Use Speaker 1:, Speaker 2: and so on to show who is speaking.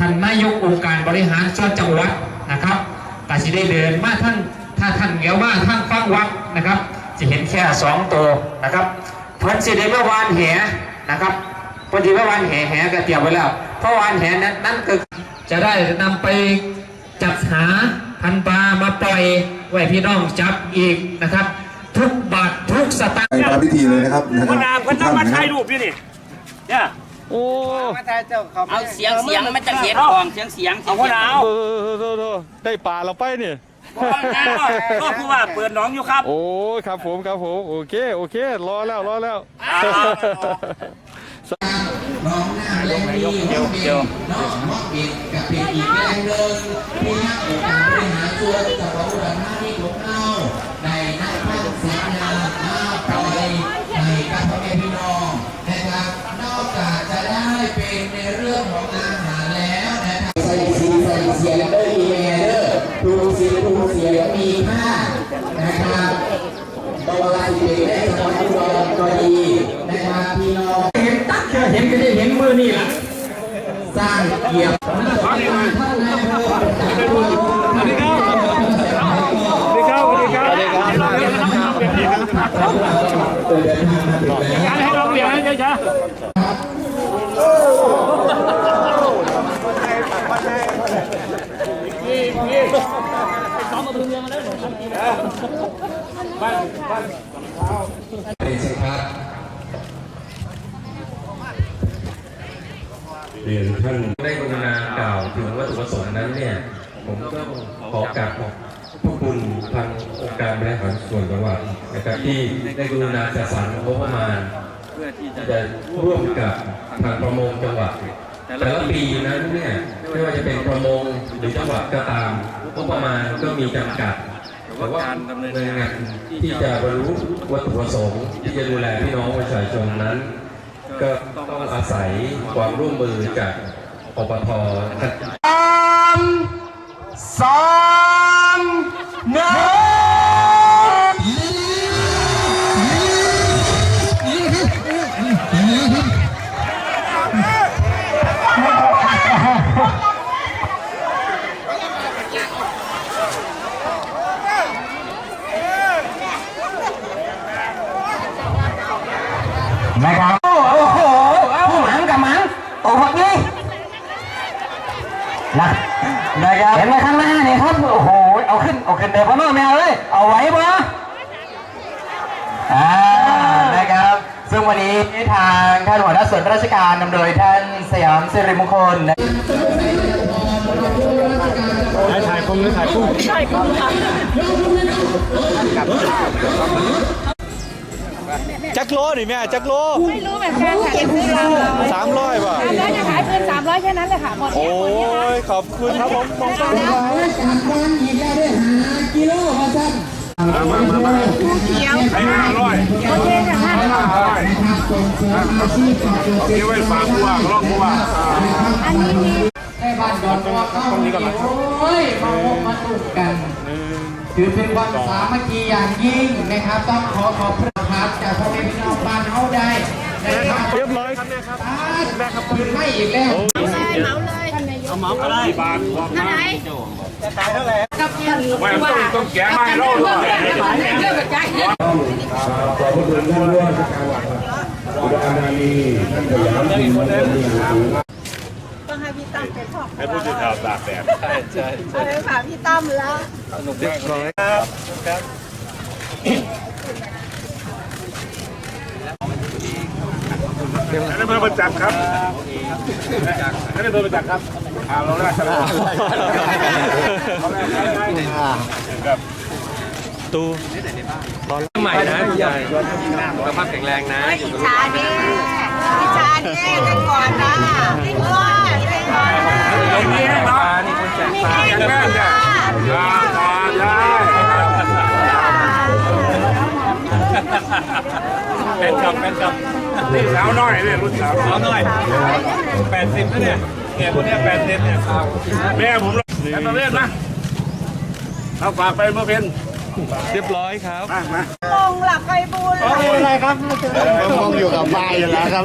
Speaker 1: ท่านนายกองค์การบริหารส่วนจังหวัดนะครับก็สิได้เดินมาท่านถ้าท่านเกี่ยวมาท่านฟังวัดนะครับจะเห็นแค่สองตัวนะครับเพิ่นสิได้เมื่อวานแหนะครับพอดีเมื่อวานแหแหก็เตรียมไว้แล้วเพราะวานแหนั้นนั่นก็จะได้นำไปจัดหาพันปลามาปล่อยไว้พี่น้องจับอีกนะครับ ทุกบาททุกสตางค์
Speaker 2: ไปตามพิธีเลยนะครับนะค
Speaker 3: ค
Speaker 2: รั
Speaker 3: น
Speaker 2: บ
Speaker 3: นามคนต้องมาถ่ายรูปอยู่นี่เนี่ย
Speaker 4: โอ้
Speaker 5: เอาเสียงเสียงมันจะเห็นของเสียงเสียง
Speaker 3: เอาคนเอา
Speaker 4: โอ้โหโถ่ได้ป่าเราไปเนี่ย
Speaker 3: ก็คือว่าเปิดหน้องอยู่ครับ
Speaker 4: โอ้ครับผมครับผมโอเคโอเครอแล้วรอแล้ว
Speaker 1: น้องหน้าแรงดีเดียวเดียวน้องมอกบิดกับเป็นอีกแรงเดินที่นักองค์การบริหารส่วนจังหวัดอุดรธานีของเรา รื่องของอาหารแล้วนะครับใส่สีใส่เสียงเดอร์อีเมเดอร์ดูสีดูเสียงมีค่านะครับตัวลายเด็กได้สอนอุดรก็ดีนะครับพี่น้องเห็นตักเห็นก็ได้เห็นมือนี่ล่ะสร้างเกียรติท่านนายอำเภอ
Speaker 4: สวัสดีครับสวัสดีครับสวัสดีครับ
Speaker 3: การให้เราเปลี่ยนนะเจ๊ะ
Speaker 1: เป็นสิ ครับ
Speaker 6: เรียนท่านได้กรุณากล่าวถึงวัตถุประสงค์นั้นเนี่ย ผมก็ขอกราบขอบพระคุณทางองค์การบริหารส่วนจังหวัดนะครับที่ได้กรุณาจัดสรรงบประมาณเพื่อที่จะร่วมกับทางประมงจังหวัด แต่ละปีนั้นเนี่ยไม่ว่าจะเป็นประมงหรือจังหวัดก็ตามงบประมาณก็มีจำกัด แต่ว่าการดำเนินงานที่จะบรรลุวัตถุประสงค์ที่จะดูแลพี่น้องประชาชนนั้น ก็ต้องอาศัยความร่วมมือจากอปท
Speaker 1: สอง นะครับ โอ้โหผู้หมังกับหมังโอ้โหนี่นะนะครับเห็นไหมข้างหน้านี่ครับ โอ้โห เอาขึ้น เอาขึ้นเดี๋ยวพ่อแม่แมวเลย เอาไว้ปะอ่า นะครับ ซึ่งวันนี้ทางท่านหัวหน้าส่วนราชการนำโดยท่านสยามสิริมงคลนะ
Speaker 4: จักโลนี่แม่จักโล
Speaker 7: ไม่รู้เหมือนกันค่ะเป็นซื้อเรา
Speaker 4: สามร้อยป่ะ
Speaker 7: สามร้อยจะขายเกินสามร้อยแค่นั้นเลยค่ะหมด
Speaker 4: โอ้ยขอบคุณครับผมมองกล้อง
Speaker 1: การบ้านอีกแล้วได้หากิโลมาสั้น
Speaker 7: เขียว
Speaker 3: ให้ห้าร้อย
Speaker 7: โอเคค่ะห้าร้อย
Speaker 1: นะครับส่งเสริมอาชีพของตัวเอง
Speaker 3: เดี๋ยวไว้ฝากผู้ว่าร้องผู้ว่า
Speaker 7: อันนี้มี
Speaker 1: ให้บ้านดอนตัวเข้าโอ้ยมาพบมาตุกกันถือเป็นวันสามัคคีอย่างยิ่งนะครับต้องขอขอบพระ คุณจากพ่อแม่พี่น้องบ้านเขาได้นะครับ
Speaker 4: เรียบร้อยครับแม่ครับ
Speaker 1: แม่ครับปืนไม่อีกแล้ว
Speaker 3: เอาหมอก็ได้บาทบอก
Speaker 7: เท่าไหร่
Speaker 3: ไม่ต้องต้องแกะมาให้เรา
Speaker 7: เรื่องกับใจ
Speaker 2: ขอบพระคุณท่านผู้ว่าราชการจังหวัดอุดรธานีท่านสยามสินมงคลดี
Speaker 7: ต้องให้พี่ตั้มเป็นพ่อ
Speaker 3: ให้ผู้สื่อข่าวตากแดด
Speaker 7: เอาเลยค่ะพี่ตั้มแล้ว
Speaker 3: อันนี้เบอร์ประจักษ์ครับอันนี้เบอร์ประจักษ์ครับอ่าเราได้ครับครับ
Speaker 4: ตูตอนใหม่นะใหญ่สุขภาพแข็งแรงนะ
Speaker 7: อิจฉาเน่อิจฉาเน่แต่ก่อนนะพี่พ่อแต่ก่อนนะ
Speaker 3: ตรงนี้เนาะนี่คนแจกปลาแจกแม่เนี่ยยาตาได้เป็นกับเป็นกับ นี่สาวน้อยเนี่ยรุ่นสาวน้อยแปดสิบนะเนี่ยเนี่ยคนเนี้ยแปดสิบเนี่ยแม่ผมแอนตาเล่นนะเอาฝากไปเมื่อเพน
Speaker 4: เรียบร้อยครับ
Speaker 3: มามา
Speaker 7: ลงหลับไปบูน
Speaker 3: อะไรครับ
Speaker 2: มองอยู่กับไม้อยู่แล้วครับ